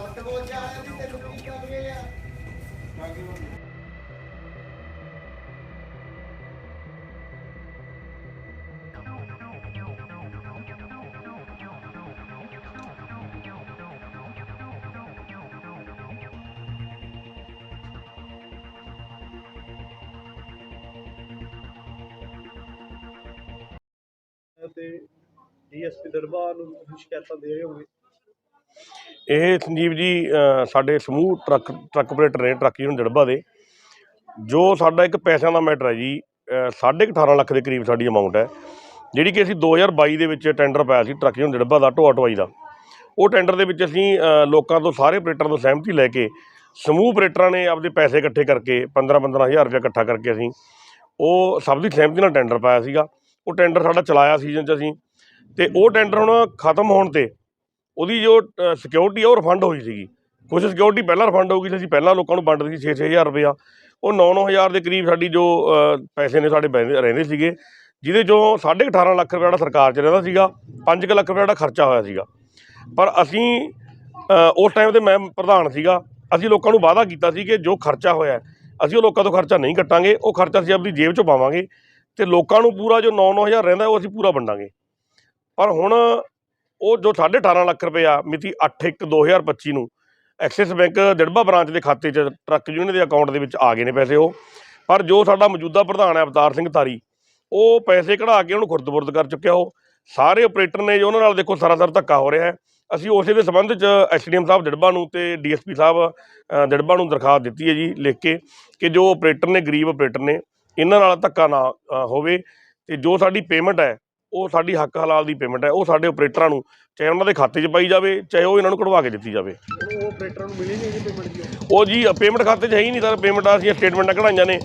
Let's go, John. ਤੇ DSP ਦਰਬਾਰ ਨੂੰ ਤੁਸੀਂ ਸ਼ਿਕਾਇਤਾਂ ਦੇ ਰਹੇ ਹੋਗੇ ਇਹ ਸੰਜੀਵ ਜੀ ਸਾਡੇ ਸਮੂਹ ਟਰੱਕ ਟਰੱਕ ਆਪਰੇਟਰ ਨੇ ਟਰੱਕ ਯੂਨੀਅਨ ਜੜਬਾ ਦੇ। ਜੋ ਸਾਡਾ ਇੱਕ ਪੈਸਿਆਂ ਦਾ ਮੈਟਰ ਹੈ ਜੀ ਅ, ਸਾਢੇ ਕੁ 18 ਲੱਖ ਦੇ ਕਰੀਬ ਸਾਡੀ ਅਮਾਉਂਟ ਹੈ। ਜਿਹੜੀ ਕਿ ਅਸੀਂ 2022 ਦੇ ਵਿੱਚ ਟੈਂਡਰ ਪਾਇਆ ਸੀ ਟਰੱਕ ਯੂਨੀਅਨ ਜੜਬਾ ਦਾ ਢੋਆ ਢੋਆਈ ਦਾ। ਉਹ ਟੈਂਡਰ ਦੇ ਵਿੱਚ ਅਸੀਂ ਲੋਕਾਂ ਤੋਂ ਸਾਰੇ ਆਪਰੇਟਰਾਂ ਤੋਂ ਸਹਿਮਤੀ ਲੈ ਕੇ ਸਮੂਹ ਆਪਰੇਟਰਾਂ ਨੇ ਆਪਦੇ ਪੈਸੇ ਇਕੱਠੇ ਕਰਕੇ 15 15000 ਰੁਪਏ ਇਕੱਠਾ ਕਰਕੇ ਅਸੀਂ ਉਹ ਸਭ ਦੀ ਸਹਿਮਤੀ ਨਾਲ ਟੈਂਡਰ ਪਾਇਆ ਸੀਗਾ। ਉਹ ਟੈਂਡਰ ਸਾਡਾ ਚਲਾਇਆ ਸੀਜ਼ਨ 'ਚ ਅਸੀਂ। ਤੇ ਉਹ ਟੈਂਡਰ ਹੁਣ ਖਤਮ ਹੋਣ ਤੇ ਉਹਦੀ ਜੋ ਸਿਕਿਉਰਿਟੀ ਆ, ਉਹ ਰਿਫੰਡ ਹੋਈ ਸੀਗੀ। ਕੁਝ ਸਿਕਿਉਰਿਟੀ ਪਹਿਲਾਂ ਰਿਫੰਡ ਹੋ ਗਈ ਸੀ ਅਸੀਂ ਪਹਿਲਾਂ ਲੋਕਾਂ ਨੂੰ ਵੰਡਦੇ ਸੀ 6-6000 ਰੁਪਇਆ। ਉਹ 9-9000 ਦੇ ਕਰੀਬ ਸਾਡੀ ਜੋ ਪੈਸੇ ਨੇ ਸਾਡੇ ਬਹਿੰਦੇ- ਰਹਿੰਦੇ ਸੀਗੇ, ਜਿਹਦੇ ਚੋਂ 18.5 ਲੱਖ ਰੁਪਇਆ ਜਿਹੜਾ ਸਰਕਾਰ 'ਚ ਰਹਿੰਦਾ ਸੀਗਾ 5 ਲੱਖ ਰੁਪਇਆ ਜਿਹੜਾ ਖਰਚਾ ਹੋਇਆ ਸੀਗਾ। ਪਰ ਅਸੀਂ ਉਸ ਟਾਈਮ ਤੇ ਮੈਂ ਪ੍ਰਧਾਨ ਸੀਗਾ, ਅਸੀਂ ਲੋਕਾਂ ਨੂੰ ਵਾਅਦਾ ਕੀਤਾ ਸੀ ਕਿ ਜੋ ਖਰਚਾ ਹੋਇਆ, ਅਸੀਂ ਉਹ ਲੋਕਾਂ ਤੋਂ ਖਰਚਾ ਨਹੀਂ ਕੱਟਾਂਗੇ, ਉਹ ਖਰਚਾ ਅਸੀਂ ਆਪਣੀ ਜੇਬ 'ਚੋਂ ਪਾਵਾਂਗੇ ਤੇ ਲੋਕਾਂ ਨੂੰ ਪੂਰਾ ਜੋ 9-9000 ਰਹਿੰਦਾ, ਉਹ ਅਸੀਂ ਪੂਰਾ ਵੰਡਾਂਗੇ। ਪਰ ਹੁਣ ਉਹ ਜੋ 18.5 ਲੱਖ ਰੁਪਇਆ ਮਿਤੀ 8/1/2025 ਨੂੰ ਐਕਸਿਸ ਬੈਂਕ ਦਿੜਬਾ ਬ੍ਰਾਂਚ ਦੇ ਖਾਤੇ 'ਚ ਟਰੱਕ ਯੂਨੀਅਨ ਦੇ ਅਕਾਊਂਟ ਦੇ ਵਿੱਚ ਆ ਗਏ ਨੇ ਪੈਸੇ ਉਹ। ਪਰ ਜੋ ਸਾਡਾ ਮੌਜੂਦਾ ਪ੍ਰਧਾਨ ਹੈ ਅਵਤਾਰ ਸਿੰਘ ਧਾਰੀ ਉਹ ਪੈਸੇ ਕਢਾ ਕੇ ਉਹਨੂੰ ਖੁਰਦਬੁਰਦ ਕਰ ਚੁੱਕਿਆ ਉਹ। ਸਾਰੇ ਆਪਰੇਟਰ ਨੇ ਜੋ ਉਹਨਾਂ ਨਾਲ ਦੇਖੋ ਸਰਾਸਰ ਧੱਕਾ ਹੋ ਰਿਹਾ ਹੈ। ਅਸੀਂ ਉਸੇ ਦੇ ਸੰਬੰਧ 'ਚ ਐਸਡੀਐਮ ਸਾਹਿਬ ਦਿੜਬਾ ਨੂੰ ਤੇ ਡੀਐਸਪੀ ਸਾਹਿਬ ਅ, ਨੂੰ ਦਰਖਾਸਤ ਦਿੱਤੀ ਹੈ ਜੀ ਲਿਖ ਕੇ ਕਿ ਜੋ ਆਪਰੇਟਰ ਨੇ ਗਰੀਬ ਆਪਰੇਟਰ ਨੇ ਇਹਨਾਂ ਨਾਲ ਧੱਕਾ ਨਾ ਹੋਵੇ ਤੇ ਜੋ ਸਾਡੀ ਪੇਮੈਂਟ ਹੈ ਉਹ ਸਾਡੀ ਹੱਕ ਹਲਾਲ ਦੀ ਪੇਮੈਂਟ ਹੈ ਉਹ ਸਾਡੇ ਆਪਰੇਟਰਾਂ ਨੂੰ ਚਾਹੇ ਉਹਨਾਂ ਦੇ ਖਾਤੇ 'ਚ ਪਾਈ ਜਾਵੇ ਚਾਹੇ ਉਹ ਇਹਨਾਂ ਨੂੰ ਕਢਵਾ ਕੇ ਦਿੱਤੀ ਜਾਵੇ। ਉਹ ਆਪਰੇਟਰਾਂ ਨੂੰ ਮਿਲੀ ਨਹੀਂ ਜੀ? ਪੇਮੈਂਟ ਉਹ ਜੀ ਪੇਮੈਂਟ ਖਾਤੇ 'ਚ ਹੈ ਹੀ ਨਹੀਂ ਸਰ ਪੇਮੈਂਟ ਅਸੀਂ ਸਟੇਟਮੈਂਟਾਂ ਕਢਾਈਆਂ ਨੇ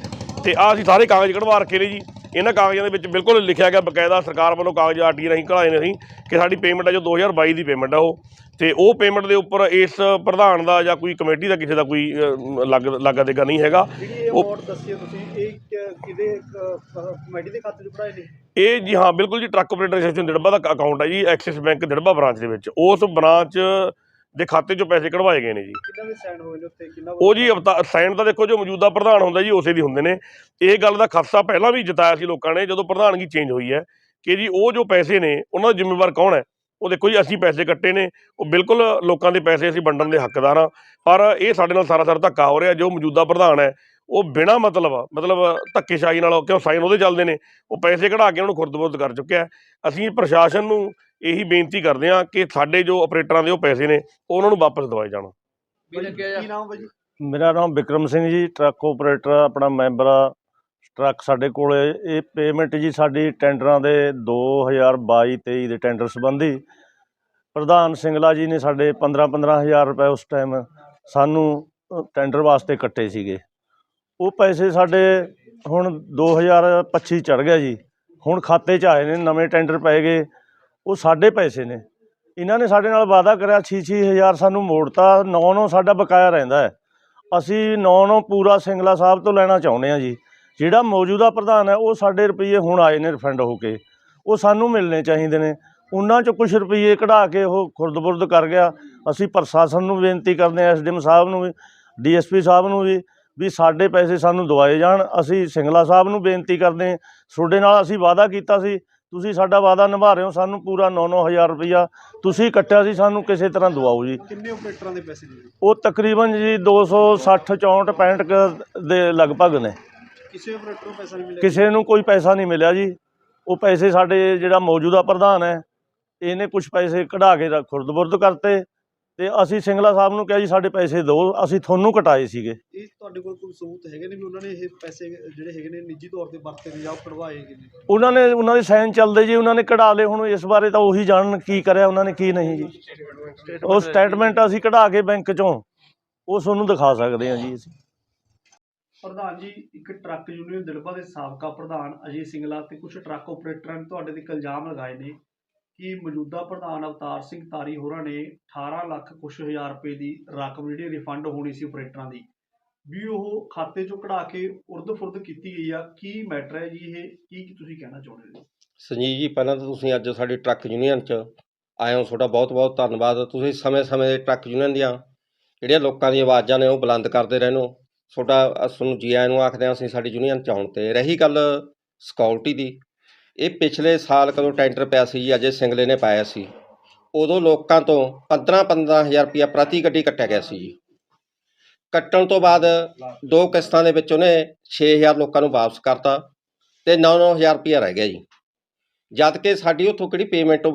ਤੇ ਆ ਅਸੀਂ ਸਾਰੇ ਕਾਗਜ਼ ਕਢਵਾ ਰੱਖੇ ਨੇ ਜੀ। ਇਹਨਾਂ ਕਾਗਜ਼ਾਂ ਦੇ ਵਿੱਚ ਬਿਲਕੁਲ ਲਿਖਿਆ ਗਿਆ ਬਕਾਇਦਾ ਸਰਕਾਰ ਵੱਲੋਂ ਕਾਗਜ਼ ਆਰਟੀ ਰਾਹੀਂ ਕਢਾਏ ਨੇ ਅਸੀਂ ਕਿ ਸਾਡੀ ਪੇਮੈਂਟ ਹੈ ਜੋ 2022 ਦੀ ਪੇਮੈਂਟ ਹੈ ਉਹ। ਤੇ ਉਹ ਪੇਮੈਂਟ ਦੇ ਉੱਪਰ ਇਸ ਪ੍ਰਧਾਨ ਦਾ ਜਾਂ ਕੋਈ ਕਮੇਟੀ ਦਾ ਕਿਸੇ ਦਾ ਕੋਈ ਲੱਗ ਲੱਗਾ ਦੇਗਾ ਨਹੀਂ ਹੈਗਾ। ਉਹ- ਅਮਾਉਂਟ ਦੱਸੀ ਹੈ ਤੁਸੀਂ ਇਹ ਕਿਹਦੇ ਕਮੇਟੀ ਦੇ ਖਾਤੇ 'ਚ ਪੜਾਏ ਨੇ? ਇਹ ਜੀ ਹਾਂ ਬਿਲਕੁਲ ਜੀ ਟਰੱਕ ਆਪਰੇਟਰ ਐਸੋਸੀਏਸ਼ਨ ਦਿੜਬਾ ਦਾ ਅਕਾਊਂਟ ਹੈ ਜੀ ਐਕਸਿਸ ਬੈਂਕ ਦਿੜਬਾ ਬ੍ਰਾਂਚ ਦੇ ਵਿੱਚ। ਉਸ ਬ੍ਰਾਂਚ ਦੇ ਖਾਤੇ 'ਚੋਂ ਪੈਸੇ ਕਢਵਾਏ ਗਏ ਨੇ ਜੀ। ਕਿੰਨਾ ਦੇ ਸਾਈਨ ਹੋਏ ਨੇ ਉੱਤੇ ਕਿੰਨਾ ਉਹ ਜੀ ਸਾਈਨ ਤਾਂ ਦੇਖੋ ਜੋ ਮੌਜੂਦਾ ਪ੍ਰਧਾਨ ਹੁੰਦਾ ਜੀ ਉਸੇ ਦੀ ਹੁੰਦੇ ਨੇ। ਇਹ ਗੱਲ ਦਾ ਖਦਸ਼ਾ ਪਹਿਲਾਂ ਵੀ ਜਤਾਇਆ ਸੀ ਲੋਕਾਂ ਨੇ ਜਦੋਂ ਪ੍ਰਧਾਨਗੀ ਚੇਂਜ ਹੋਈ ਹੈ ਕਿ ਜੀ ਉਹ ਜੋ ਪੈਸੇ ਨੇ ਉਹਨਾਂ ਦਾ ਜ਼ਿੰਮੇਵਾਰ ਕੌਣ ਹੈ? ਉਹ ਦੇਖੋ ਜੀ ਅਸੀਂ ਪੈਸੇ ਕੱਟੇ ਨੇ। ਉਹ ਬਿਲਕੁਲ ਲੋਕਾਂ ਦੇ ਪੈਸੇ ਅਸੀਂ ਵੰਡਣ ਦੇ ਹੱਕਦਾਰ ਹਾਂ। ਪਰ ਇਹ ਸਾਡੇ ਨਾਲ ਸਾਰਾ ਸਾਰਾ ਧੱਕਾ ਹੋ ਰਿਹਾ ਜੋ ਮੌਜੂਦਾ ਪ੍ਰਧਾਨ ਹੈ ਉਹ ਬਿਨਾਂ ਮਤਲਬ ਮਤਲਬ ਧੱਕੇਸ਼ਾਹੀ ਨਾਲ ਕਿਉਂ ਸਾਈਨ ਉਹਦੇ ਚੱਲਦੇ ਨੇ? ਉਹ ਪੈਸੇ ਕਢਾ ਕੇ ਉਹਨੂੰ ਖੁਰਦਬੁਰਦ ਕਰ ਚੁੱਕਿਆ। ਅਸੀਂ ਪ੍ਰਸ਼ਾਸਨ ਨੂੰ ਇਹੀ ਬੇਨਤੀ ਕਰਦੇ ਹਾਂ ਕਿ ਸਾਡੇ ਜੋ ਆਪਰੇਟਰਾਂ ਦੇ ਉਹ ਪੈਸੇ ਨੇ ਉਹ ਉਹਨਾਂ ਨੂੰ ਵਾਪਸ ਦਿਵਾਏ ਜਾਣ। ਕੀ ਨਾਮ ਮੇਰਾ ਨਾਮ ਵਿਕਰਮ ਸਿੰਘ ਜੀ ਟਰੱਕ ਆਪਰੇਟਰ ਆਪਣਾ ਮੈਂਬਰ ਆ। ਟਰੱਕ ਸਾਡੇ ਕੋਲ ਇਹ ਪੇਮੈਂਟ ਜੀ ਸਾਡੀ ਟੈਂਡਰਾਂ ਦੇ 2022 23 ਦੇ ਟੈਂਡਰ ਸੰਬੰਧੀ। ਪ੍ਰਧਾਨ ਸਿੰਗਲਾ ਜੀ ਨੇ ਸਾਡੇ 15 15000 ਰੁਪਏ ਉਸ ਟਾਈਮ ਸਾਨੂੰ ਟੈਂਡਰ ਵਾਸਤੇ ਕੱਟੇ ਸੀਗੇ। ਉਹ ਪੈਸੇ ਸਾਡੇ ਹੁਣ 2025 ਚੜ ਗਿਆ ਜੀ। ਹੁਣ ਖਾਤੇ 'ਚ ਆਏ ਨੇ ਨਵੇਂ ਟੈਂਡਰ ਪੈ ਗਏ। ਉਹ ਸਾਡੇ ਪੈਸੇ ਨੇ। ਇਹਨਾਂ ਨੇ ਸਾਡੇ ਨਾਲ ਵਾਅਦਾ ਕਰਿਆ 6-6000 ਸਾਨੂੰ ਮੋੜਤਾ 9-9 ਸਾਡਾ ਬਕਾਇਆ ਰਹਿੰਦਾ ਹੈ। ਅਸੀਂ 9-9 ਪੂਰਾ ਸਿੰਗਲਾ ਸਾਹਿਬ ਤੋਂ ਲੈਣਾ ਚਾਹੁੰਦੇ ਹਾਂ ਜੀ। ਜਿਹੜਾ ਮੌਜੂਦਾ ਪ੍ਰਧਾਨ ਹੈ, ਉਹ ਸਾਡੇ ਰੁਪਈਏ ਹੁਣ ਆਏ ਨੇ ਰਿਫੰਡ ਹੋ ਕੇ। ਉਹ ਸਾਨੂੰ ਮਿਲਣੇ ਚਾਹੀਦੇ ਨੇ। ਉਹਨਾਂ ਚੋਂ ਕੁਝ ਰੁਪਈਏ ਕਢਾ ਕੇ ਉਹ ਖੁਰਦਬੁਰਦ ਕਰ ਗਿਆ। ਅਸੀਂ ਪ੍ਰਸ਼ਾਸਨ ਨੂੰ ਬੇਨਤੀ ਕਰਦੇ ਹਾਂ, ਐਸਡੀਐਮ ਸਾਹਿਬ ਨੂੰ ਵੀ, ਡੀਐਸਪੀ ਸਾਹਿਬ ਨੂੰ ਵੀ ਵੀ ਸਾਡੇ ਪੈਸੇ ਸਾਨੂੰ ਦਵਾਏ ਜਾਣ। ਅਸੀਂ ਸਿੰਗਲਾ ਸਾਹਿਬ ਨੂੰ ਬੇਨਤੀ ਕਰਦੇ ਤੁਹਾਡੇ ਨਾਲ ਅਸੀਂ ਵਾਅਦਾ ਕੀਤਾ ਸੀ। ਤੁਸੀਂ ਸਾਡਾ ਵਾਅਦਾ ਨਿਭਾ ਰਹੇ ਹੋ ਸਾਨੂੰ ਪੂਰਾ 9-9000 ਰੁਪਈਆ ਤੁਸੀਂ ਕੱਟਿਆ ਸੀ ਸਾਨੂੰ ਕਿਸੇ ਤਰ੍ਹਾਂ ਦਵਾਓ ਜੀ। ਕਿੰਨੇ ਆਪਰੇਟਰਾਂ ਦੇ ਪੈਸੇ ਜੀ? ਉਹ ਤਕਰੀਬਨ ਜੀ 260 64 65 ਕੁ ਦੇ ਲਗਭਗ ਨੇ। ਕਿਸੇ ਆਪਰੇਟਰ ਨੂੰ ਪੈਸਾ ਨਹੀਂ ਮਿਲਿਆ? ਕਿਸੇ ਨੂੰ ਕੋਈ ਪੈਸਾ ਨਹੀਂ ਮਿਲਿਆ ਜੀ। ਉਹ ਪੈਸੇ ਸਾਡੇ ਜਿਹੜਾ ਮੌਜੂਦਾ ਪ੍ਰਧਾਨ ਹੈ ਇਹਨੇ ਕੁਝ ਪੈਸੇ ਕਢਾ ਕੇ ਖੁਰਦਬੁਰਦ ਕਰਤੇ। ਤੇ ਅਸੀਂ ਸਿੰਗਲਾ ਸਾਹਿਬ ਨੂੰ ਕਿਹਾ ਜੀ ਸਾਡੇ ਪੈਸੇ ਦਿਓ ਅਸੀਂ ਤੁਹਾਨੂੰ ਕਟਾਏ ਸੀਗੇ। ਇਹ ਤੁਹਾਡੇ ਕੋਲ ਕੋਈ ਸਬੂਤ ਹੈਗੇ ਨੇ ਵੀ ਉਹਨਾਂ ਨੇ ਇਹ ਪੈਸੇ ਜਿਹੜੇ ਹੈਗੇ ਨੇ ਨਿੱਜੀ ਤੌਰ ਤੇ ਵਰਤੇ ਨੇ ਜਾਂ ਕਢਵਾਏ ਹੈਗੇ ਨੇ? ਉਹਨਾਂ ਨੇ ਉਹਨਾਂ ਦੇ ਸਾਈਨ ਚੱਲਦੇ ਜੀ ਉਹਨਾਂ ਨੇ ਕਢਾ ਲਏ ਹੁਣ ਇਸ ਬਾਰੇ ਤਾਂ ਉਹੀ ਜਾਣਨ ਕੀ ਕਰਿਆ ਉਹਨਾਂ ਨੇ ਕੀ ਨਹੀਂ ਜੀ। ਉਹ ਸਟੇਟਮੈਂਟ ਅਸੀਂ ਕਢਾ ਕੇ ਬੈਂਕ ਚੋਂ ਉਹ ਤੁਹਾਨੂੰ ਦਿਖਾ ਸਕਦੇ ਹਾਂ ਜੀ ਅਸੀਂ। ਪ੍ਰਧਾਨ ਜੀ ਇੱਕ ਟਰੱਕ ਯੂਨੀਅਨ ਦਿਲਬਾ ਦੇ ਸਾਬਕਾ ਪ੍ਰਧਾਨ ਅਜੇ ਸਿੰਗਲਾ ਤੇ ਕੁਝ ਟਰੱਕ ਆਪਰੇਟਰਾਂ ਨੇ ਤੁਹਾਡੇ ਤੇ ਇਲਜ਼ਾਮ ਲਗਾਏ ਨੇ। ਕਿ ਮੌਜੂਦਾ ਪ੍ਰਧਾਨ ਅਵਤਾਰ ਸਿੰਘ ਤਾਰੀ ਹੋਰਾਂ ਨੇ 18 ਲੱਖ ਕੁਛ ਹਜ਼ਾਰ ਰੁਪਏ ਦੀ ਰਕਮ ਜਿਹੜੀ ਰਿਫੰਡ ਹੋਣੀ ਸੀ ਆਪਰੇਟਰਾਂ ਦੀ। ਵੀ ਉਹ ਖਾਤੇ ਚੋਂ ਕਢਾ ਕੇ ਉਰਦ-ਫੁਰਦ ਕੀਤੀ ਗਈ ਆ, ਕੀ ਮੈਟਰ ਹੈ ਜੀ ਇਹ? ਕੀ ਤੁਸੀਂ ਕਹਿਣਾ ਚਾਹੁੰਦੇ ਹੋ? ਸੰਜੀਵ ਜੀ, ਪਹਿਲਾਂ ਤਾਂ ਤੁਸੀਂ ਅੱਜ ਸਾਡੇ ਟਰੱਕ ਯੂਨੀਅਨ 'ਚ ਆਏ ਹੋ, ਤੁਹਾਡਾ ਬਹੁਤ-ਬਹੁਤ ਧੰਨਵਾਦ। ਤੁਸੀਂ ਸਮੇਂ-ਸਮੇਂ ਦੇ ਟਰੱਕ ਯੂਨੀਅਨ ਦੀਆਂ ਜਿਹੜੀਆਂ ਲੋਕਾਂ ਦੀਆਂ ਆਵਾਜ਼ਾਂ ਨੇ ਉਹ ਬੁਲੰਦ ਕਰਦੇ ਰਹਿੰਦੇ ਹੋ ਤੁਹਾਡਾ ਅਸ ਜੀ ਆਇਆਂ ਨੂੰ ਆਖਦੇ ਹਾਂ ਅਸੀਂ ਸਾਡੀ ਯੂਨੀਅਨ 'ਚ ਆਉਣ 'ਤੇ। ਰਹੀ ਗੱਲ ਸਿਕਿਉਰਿਟੀ ਦੀ ਇਹ ਪਿਛਲੇ ਸਾਲ ਕਦੋਂ ਟੈਂਡਰ ਪਿਆ ਸੀ ਜੀ ਅਜੇ ਸਿੰਗਲੇ ਨੇ ਪਾਇਆ ਸੀ। ਉਦੋਂ ਲੋਕਾਂ ਤੋਂ 15-15 ਹਜ਼ਾਰ ਰੁਪਇਆ ਪ੍ਰਤੀ ਗੱਡੀ ਕੱਟਿਆ ਗਿਆ ਸੀ ਜੀ। ਕੱਟਣ ਤੋਂ ਬਾਅਦ ਦੋ ਕਿਸ਼ਤਾਂ ਦੇ ਵਿੱਚ ਉਹਨੇ 6000 ਲੋਕਾਂ ਨੂੰ ਵਾਪਸ ਕਰਤਾ ਤੇ 9-9 ਹਜ਼ਾਰ ਰੁਪਇਆ ਰਹਿ ਗਿਆ ਜੀ। ਜਦ ਕਿ ਸਾਡੀ ਉੱਥੋਂ ਕਿਹੜੀ ਪੇਮੈਂਟ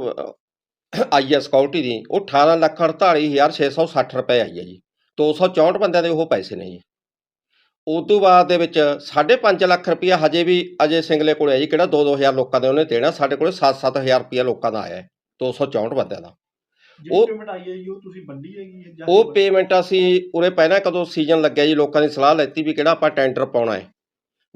ਆਈ ਹੈ ਸਿਕਿਉਰਿਟੀ ਦੀ, ਉਹ 18 ਲੱਖ 48660 ਰੁਪਏ ਆਈ ਹੈ ਜੀ। 264 ਬੰਦਿਆਂ ਦੇ ਉਹ ਪੈਸੇ ਨੇ ਜੀ। ਉਦੋਂ ਬਾਅਦ ਦੇ ਵਿੱਚ 5.5 ਲੱਖ ਰੁਪਇਆ ਹਜੇ ਵੀ ਅਜੇ ਸਿੰਗਲੇ ਕੋਲੇ ਹੈ ਜੀ ਕਿਹੜਾ 2-2000 ਲੋਕਾਂ ਦੇ ਉਹਨੇ ਦੇਣਾ ਸਾਡੇ ਕੋਲੇ 7-7000 ਰੁਪਇਆ ਲੋਕਾਂ ਦਾ ਆਇਆ ਹੈ 264 ਬੰਦਿਆਂ ਦਾ। ਉਹ- ਪੇਮੈਂਟ ਆਈ ਹੈ ਜੀ ਉਹ ਤੁਸੀਂ ਵੰਡੀ ਹੈਗੀ ਉਹ ਪੇਮੈਂਟ ਅਸੀਂ ਉਰੇ ਪਹਿਲਾਂ ਕਦੋਂ ਸੀਜ਼ਨ ਲੱਗਿਆ ਜੀ ਲੋਕਾਂ ਦੀ ਸਲਾਹ ਲੈਤੀ ਵੀ ਕਿਹੜਾ ਆਪਾਂ ਟੈਂਡਰ ਪਾਉਣਾ ਹੈ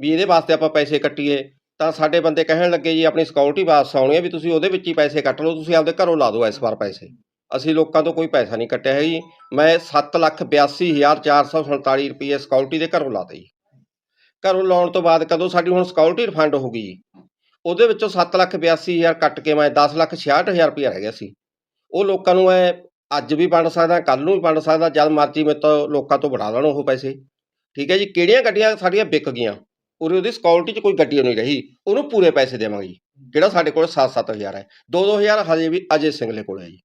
ਵੀ ਇਹਦੇ ਵਾਸਤੇ ਆਪਾਂ ਪੈਸੇ ਕੱਟੀਏ। ਤਾਂ ਸਾਡੇ ਬੰਦੇ ਕਹਿਣ ਲੱਗੇ ਜੀ ਆਪਣੀ ਸਿਕਿਉਰਿਟੀ ਵਾਪਸ ਆਉਣੀ ਹੈ ਵੀ ਤੁਸੀਂ ਉਹਦੇ ਵਿੱਚ ਹੀ ਪੈਸੇ ਕੱਟ ਲਓ ਤੁਸੀਂ ਆਪਦੇ ਘਰੋਂ ਲਾ ਦਿਓ ਇਸ ਵਾਰ ਪੈਸੇ। ਅਸੀਂ ਲੋਕਾਂ ਤੋਂ ਕੋਈ ਪੈਸਾ ਨਹੀਂ ਕੱਟਿਆ ਹੈ ਜੀ। ਮੈਂ 782447 ਰੁਪਏ ਸਿਕਿਉਰਿਟੀ ਦੇ ਘਰੋਂ ਲਾਤੇ ਜੀ। ਘਰੋਂ ਲਾਉਣ ਤੋਂ ਬਾਅਦ ਕਦੋਂ ਸਾਡੀ ਹੁਣ ਸਿਕਿਉਰਿਟੀ ਰਿਫੰਡ ਹੋ ਗਈ ਜੀ? ਉਹਦੇ ਵਿੱਚੋਂ 782000 ਕੱਟ ਕੇ ਮੈਂ 1066000 ਰੁਪਏ ਰਹਿ ਗਿਆ ਸੀ। ਉਹ ਲੋਕਾਂ ਨੂੰ ਮੈਂ ਅੱਜ ਵੀ ਵੰਡ ਸਕਦਾ ਕੱਲ ਨੂੰ ਵੀ ਵੰਡ ਸਕਦਾ, ਜਦ ਮਰਜ਼ੀ ਮੇਰੇ ਤੋਂ ਲੋਕਾਂ ਤੋਂ ਵੜਾ ਲੈਣ ਉਹ ਪੈਸੇ। ਠੀਕ ਹੈ ਜੀ, ਕਿਹੜੀਆਂ ਗੱਡੀਆਂ ਸਾਡੀਆਂ ਵਿਕ ਗਈਆਂ? ਉਰੇ ਉਹਦੀ ਸਿਕਿਉਰਿਟੀ 'ਚ ਕੋਈ ਗੱਡੀ ਨਹੀਂ ਰਹੀ। ਉਹਨੂੰ ਪੂਰੇ ਪੈਸੇ ਦੇਵਾਂਗੇ ਜੀ। ਜਿਹੜਾ ਸਾਡੇ ਕੋਲ 7-7000 ਹੈ। 2-2000 ਹਜੇ ਵੀ ਅਜੇ ਸਿੰਗਲੇ ਕੋਲ ਹੈ ਜੀ।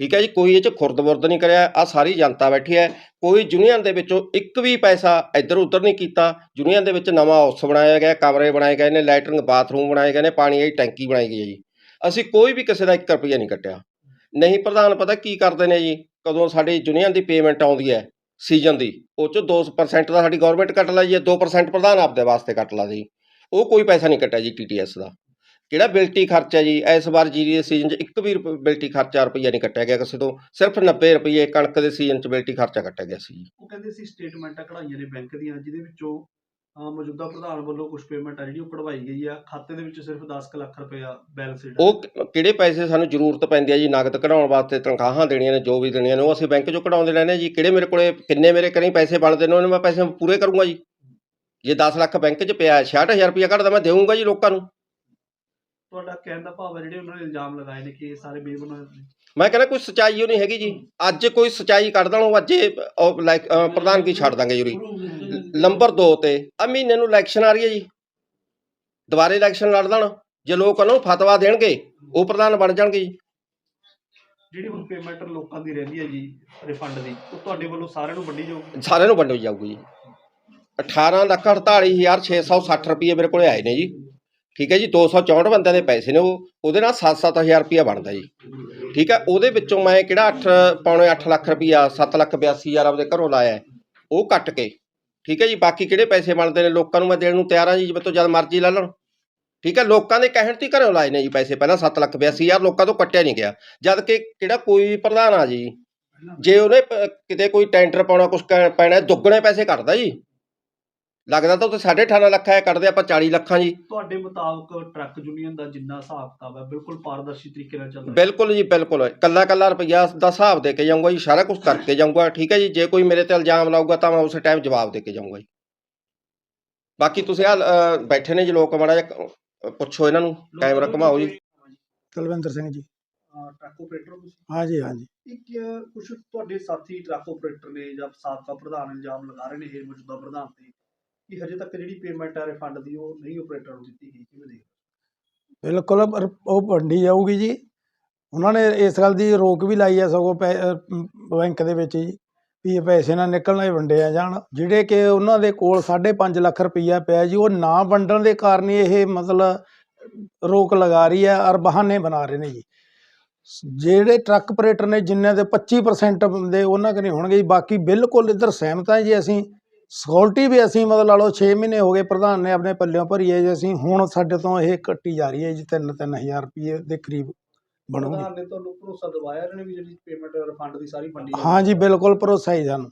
ਠੀਕ ਹੈ ਜੀ, ਕੋਈ ਇਹ 'ਚ ਖੁਰਦ-ਬੁਰਦ ਨਹੀਂ ਕਰਿਆ ਆ ਸਾਰੀ ਜਨਤਾ ਬੈਠੀ ਹੈ। ਕੋਈ ਯੂਨੀਅਨ ਦੇ ਵਿੱਚੋਂ ਇੱਕ ਵੀ ਪੈਸਾ ਇੱਧਰ ਉੱਧਰ ਨਹੀਂ ਕੀਤਾ। ਯੂਨੀਅਨ ਦੇ ਵਿੱਚ ਨਵਾਂ ਹਾਊਸ ਬਣਾਇਆ ਗਿਆ, ਕਮਰੇ ਬਣਾਏ ਗਏ ਨੇ, ਲੈਟਰਿੰਗ, ਬਾਥਰੂਮ ਬਣਾਏ ਗਏ ਨੇ, ਪਾਣੀ ਦੀ ਟੈਂਕੀ ਬਣਾਈ ਗਈ ਹੈ ਜੀ। ਅਸੀਂ ਕੋਈ ਵੀ ਕਿਸੇ ਦਾ 1 ਰੁਪਈਆ ਨਹੀਂ ਕੱਟਿਆ। ਨਹੀਂ, ਪ੍ਰਧਾਨ ਪਤਾ ਕੀ ਕਰਦੇ ਨੇ ਜੀ? ਕਦੋਂ ਸਾਡੀ ਯੂਨੀਅਨ ਦੀ ਪੇਮੈਂਟ ਆਉਂਦੀ ਹੈ ਸੀਜ਼ਨ ਦੀ, ਉਹ ਚੋਂ 2% ਦਾ ਸਾਡੀ ਗਵਰਨਮੈਂਟ ਕੱਟ ਲਾ ਜੀ 2% ਪ੍ਰਧਾਨ ਆਪਦੇ ਵਾਸਤੇ ਕੱਟ ਲਾ ਜੀ। ਉਹ ਕੋਈ ਪੈਸਾ ਨਹੀਂ ਕੱਟਿਆ ਜੀ ਟੀਟੀਐਸ ਦਾ। ਜਿਹੜਾ ਬਿਲਟੀ ਖਰਚਾ ਜੀ? ਇਸ ਵਾਰ ਜੀਰੀ ਦੇ ਸੀਜ਼ਨ 'ਚ ਇੱਕ ਵੀ ਰੁਪ- ਬਿਲਟੀ ਖਰਚਾ ਰੁਪਈਆ ਨਹੀਂ ਕੱਟਿਆ ਗਿਆ ਕਿਸੇ ਤੋਂ। ਸਿਰਫ 90 ਰੁਪਏ ਕਣਕ ਦੇ ਸੀਜ਼ਨ 'ਚ ਬਿਲਟੀ ਖਰਚਾ ਕੱਟਿਆ ਗਿਆ ਸੀ ਜੀ। ਉਹ ਕਹਿੰਦੇ ਸੀ ਸਟੇਟਮੈਂਟਾਂ ਕਢਾਈਆਂ ਨੇ ਬੈਂਕ ਦੀਆਂ ਜਿਹਦੇ ਵਿੱਚੋਂ ਅਹ, ਮੌਜੂਦਾ ਪ੍ਰਧਾਨ ਵੱਲੋਂ ਕੁਝ ਪੇਮੈਂਟ ਆ ਜਿਹੜੀ ਉਹ ਕਢਵਾਈ ਗਈ ਆ। ਖਾਤੇ ਦੇ ਵਿੱਚ ਸਿਰਫ 10 ਕੁ ਲੱਖ ਰੁਪਇਆ ਬੈਲੈਂਸ ਜਿਹੜਾ ਉਹ ਕਿ- ਕਿਹੜੇ ਪੈਸੇ ਸਾਨੂੰ ਜ਼ਰੂਰਤ ਪੈਂਦੀ ਹੈ ਜੀ? ਨਗਦ ਕਢਾਉਣ ਵਾਸਤੇ ਤਨਖਾਹਾਂ ਦੇਣੀਆਂ ਨੇ ਜੋ ਵੀ ਦੇਣੀਆਂ ਨੇ ਉਹ ਅਸੀਂ ਬੈਂਕ 'ਚੋਂ ਕਢਾਉਂਦੇ ਰਹਿੰਦੇ ਹਾਂ ਜੀ। ਕਿਹੜੇ ਮੇਰੇ ਕੋਲੇ ਕਿੰਨੇ ਮੇਰੇ ਕਰੀ ਪੈਸੇ ਬਣਦੇ ਨੇ ਉਹਨਾਂ ਮੈਂ ਪੈਸੇ ਪੂਰੇ ਕਰੂੰਗਾ ਜੀ। ਜੇ 10 ਲੱਖ ਬੈਂਕ 'ਚ ਪਿਆ 66000 ਰੁਪਇਆ ਕੱਢਦਾ ਮੈਂ ਦੇਵਾਂਗਾ ਜੀ ਲੋਕਾਂ ਨੂੰ। ਤੁਹਾਡਾ ਕਹਿਣ ਦਾ ਭਾਵ ਹੈ ਜਿਹੜੇ ਉਹਨਾਂ ਨੇ ਇਲਜ਼ਾਮ ਲਗਾਏ ਨੇ ਕਿ ਇਹ ਸਾਰੇ ਬੇਬੁਨਿਆਦ ਨੇ। ਮੈਂ ਕਹਿੰਦਾ ਕੋਈ ਸਚਾਈ ਉਹ ਨਹੀਂ ਹੈਗੀ ਜੀ। ਅੱਜ ਕੋਈ ਸਚਾਈ ਕੱਢ ਦੇਣ ਉਹ ਅੱਜੇ ਉਹ ਲਾਈਕ ਅਹ ਪ੍ਰਧਾਨਗੀ ਛੱਡ ਦਾਂਗੇ ਜੁਰੀ। ਨੰਬਰ 2 ਤੇ ਆ ਮਹੀਨੇ ਨੂੰ ਇਲੈਕਸ਼ਨ ਆ ਰਹੀ ਹੈ ਜੀ। ਦੁਬਾਰੇ ਇਲੈਕਸ਼ਨ ਲੜ ਦੇਣ ਜੇ ਲੋਕ ਉਹਨਾਂ ਨੂੰ ਫਤਵਾ ਦੇਣਗੇ ਉਹ ਪ੍ਰਧਾਨ ਬਣ ਜਾਣਗੇ ਜੀ। ਜਿਹੜੀ ਹੁਣ ਪੇਮੈਂਟ ਲੋਕਾਂ ਦੀ ਰਹਿੰਦੀ ਹੈ ਜੀ ਰਿਫੰਡ ਦੀ ਉਹ ਤੁਹਾਡੇ ਵੱਲੋਂ ਸਾਰਿਆਂ ਨੂੰ ਵੰਡੀ ਜਾਊਗੀ? ਸਾਰਿਆਂ ਨੂੰ ਵੰਡੀ ਜਾਊਗੀ ਜੀ। 18 ਲੱਖ 48660 ਰੁਪਏ ਮੇਰੇ ਕੋਲੇ ਆਏ ਨੇ ਜੀ। ਠੀਕ ਹੈ ਜੀ 264 ਬੰਦਿਆਂ ਦੇ ਪੈਸੇ ਨੇ ਉਹ, ਉਹਦੇ ਨਾਲ 7-7000 ਰੁਪਇਆ ਬਣਦਾ ਜੀ। ਠੀਕ ਹੈ, ਉਹਦੇ ਵਿੱਚੋਂ ਮੈਂ ਕਿਹੜਾ 8 ਪੌਣੇ 8 ਲੱਖ ਰੁਪਇਆ 7 ਲੱਖ 82000 ਆਪਦੇ ਘਰੋਂ ਲਾਇਆ ਉਹ ਕੱਟ ਕੇ। ਠੀਕ ਹੈ ਜੀ, ਬਾਕੀ ਕਿਹੜੇ ਪੈਸੇ ਬਣਦੇ ਨੇ, ਲੋਕਾਂ ਨੂੰ ਮੈਂ ਦੇਣ ਨੂੰ ਤਿਆਰ ਹਾਂ ਜੀ, ਜਿਵੇਂ ਤੋਂ ਜਦ ਮਰਜ਼ੀ ਲੈ ਲੈਣ ਠੀਕ ਹੈ, ਲੋਕਾਂ ਦੇ ਕਹਿਣ ਤੇ ਘਰੋਂ ਲਾਏ ਨੇ ਜੀ ਪੈਸੇ, ਪਹਿਲਾਂ 7 ਲੱਖ 82000 ਲੋਕਾਂ ਤੋਂ ਕੱਟਿਆ ਨਹੀਂ ਗਿਆ। ਜਦ ਕਿ ਕਿਹੜਾ ਕੋਈ ਪ੍ਰਧਾਨ ਆ ਜੀ, ਜੇ ਉਹਨੇ ਕਿਤੇ ਕੋਈ ਟੈਂਡਰ ਪਾਉਣਾ ਕੁਝ ਪੈਣਾ, ਦੁੱਗਣੇ ਪੈਸੇ ਕੱਟਦਾ ਜੀ। ਲੱਗਦਾ ਤਾਂ ਉੱਥੇ 18.5 ਲੱਖ ਹੈ ਕੱਢਦੇ ਆਪਾਂ 40 ਲੱਖਾਂ ਜੀ। ਤੁਹਾਡੇ ਮੁਤਾਬਕ ਟਰੱਕ ਯੂਨੀਅਨ ਦਾ ਜਿੰਨਾ ਹਿਸਾਬ ਕਿਤਾਬ ਹੈ ਬਿਲਕੁਲ ਪਾਰਦਰਸ਼ੀ ਤਰੀਕੇ ਨਾਲ ਚੱਲ ਰਿਹਾ ਬਿਲਕੁਲ ਜੀ ਬਿਲਕੁਲ। ਕੱਲਾ ਕੱਲਾ ਰੁਪਈਆ ਦਾ ਹਿਸਾਬ ਦੇ ਕੇ ਜਾਊਂਗਾ ਜੀ ਸਾਰਾ ਕੁਝ ਕਰਕੇ ਜਾਊਂਗਾ ਠੀਕ ਹੈ ਜੀ। ਜੇ ਕੋਈ ਮੇਰੇ ਤੇ ਇਲਜ਼ਾਮ ਲਾਊਗਾ ਤਾਂ ਮੈਂ ਉਸੇ ਟਾਈਮ ਜਵਾਬ ਦੇ ਕੇ ਜਾਊਂਗਾ ਜੀ। ਬਾਕੀ ਤੁਸੀਂ ਆ ਬੈਠੇ ਨੇ ਜੀ ਲੋਕ ਮਾੜਾ ਜਿਹਾ ਪੁੱਛੋ ਇਹਨਾਂ ਨੂੰ ਕੈਮਰਾ ਘੁਮਾਓ ਜੀ। ਕੁਲਵਿੰਦਰ ਸਿੰਘ ਜੀ। ਟਰੱਕ ਆਪਰੇਟਰ ਹੋ ਤੁਸੀਂ? ਹਾਂਜੀ ਹਾਂਜੀ ਇੱਕ ਕੁਝ ਤੁਹਾਡੇ ਸਾਥੀ ਟਰੱਕ ਆਪਰੇਟਰ ਨੇ ਜਾਂ ਸਾਬਕਾ ਪ੍ਰਧਾਨ ਇਲਜ਼ਾਮ ਲਗਾ ਰਹੇ ਨੇ ਇਹ ਮੌਜੂਦਾ ਪ੍ਰਧਾਨ ਤੇ। ਕਿ ਹਜੇ ਤੱਕ ਜਿਹੜੀ ਪੇਮੈਂਟ ਹੈ ਰਿਫੰਡ ਦੀ ਉਹ ਨਹੀਂ ਆਪਰੇਟਰ ਨੂੰ ਦਿੱਤੀ ਗਈ, ਕਿਵੇਂ ਦੇਖ ਬਿਲਕੁਲ ਉਹ ਵੰਡੀ ਜਾਊਗੀ ਜੀ। ਉਹਨਾਂ ਨੇ ਇਸ ਗੱਲ ਦੀ ਰੋਕ ਵੀ ਲਾਈ ਹੈ ਸਗੋਂ ਪੈ- ਬੈਂਕ ਦੇ ਵਿੱਚ ਜੀ, ਵੀ ਇਹ ਪੈਸੇ ਨਾ ਨਿਕਲਣਾ ਹੀ ਵੰਡੇ ਜਾਣ। ਜਿਹੜੇ ਕਿ ਉਹਨਾਂ ਦੇ ਕੋਲ 5.5 ਲੱਖ ਰੁਪਈਆ ਪਿਆ ਜੀ, ਉਹ ਨਾ ਵੰਡਣ ਦੇ ਕਾਰਨ ਇਹ ਮਤਲਬ ਰੋਕ ਲਗਾ ਰਹੀ ਹੈ ਔਰ ਬਹਾਨੇ ਬਣਾ ਰਹੇ ਨੇ ਜੀ। ਜਿਹੜੇ ਟਰੱਕ ਆਪਰੇਟਰ ਨੇ ਜਿਨ੍ਹਾਂ ਦੇ 25% ਦੇ, ਉਹਨਾਂ ਕਨੇ ਹੋਣਗੇ ਜੀ। ਬਾਕੀ ਬਿਲਕੁਲ ਇੱਧਰ ਸਹਿਮਤ ਹੈ ਜੀ ਅਸੀਂ। ਸਿਕਿਉਰਿਟੀ ਵੀ ਅਸੀਂ ਮਤਲਬ ਲਾ ਲਓ 6 ਮਹੀਨੇ ਹੋ ਗਏ ਪ੍ਰਧਾਨ ਨੇ ਆਪਣੇ ਪੱਲਿਓਂ ਭਰੀ ਹੈ ਜੀ ਅਸੀਂ ਹੁਣ ਸਾਡੇ ਤੋਂ ਇਹ ਕੱਟੀ ਜਾ ਰਹੀ ਹੈ ਜੀ 3-3000 ਰੁਪਏ ਦੇ ਕਰੀਬ ਬਣੂਗੀ। ਪ੍ਰਧਾਨ ਨੇ ਤੁਹਾਨੂੰ ਭਰੋਸਾ ਦਿਵਾਇਆ ਇਹਨਾਂ ਨੇ ਵੀ ਜਿਹੜੀ ਪੇਮੈਂਟ ਰਿਫੰਡ ਦੀ ਸਾਰੀ ਵੰਡੀ ਹਾਂ ਜੀ ਬਿਲਕੁਲ ਭਰੋਸਾ ਹੀ ਸਾਨੂੰ।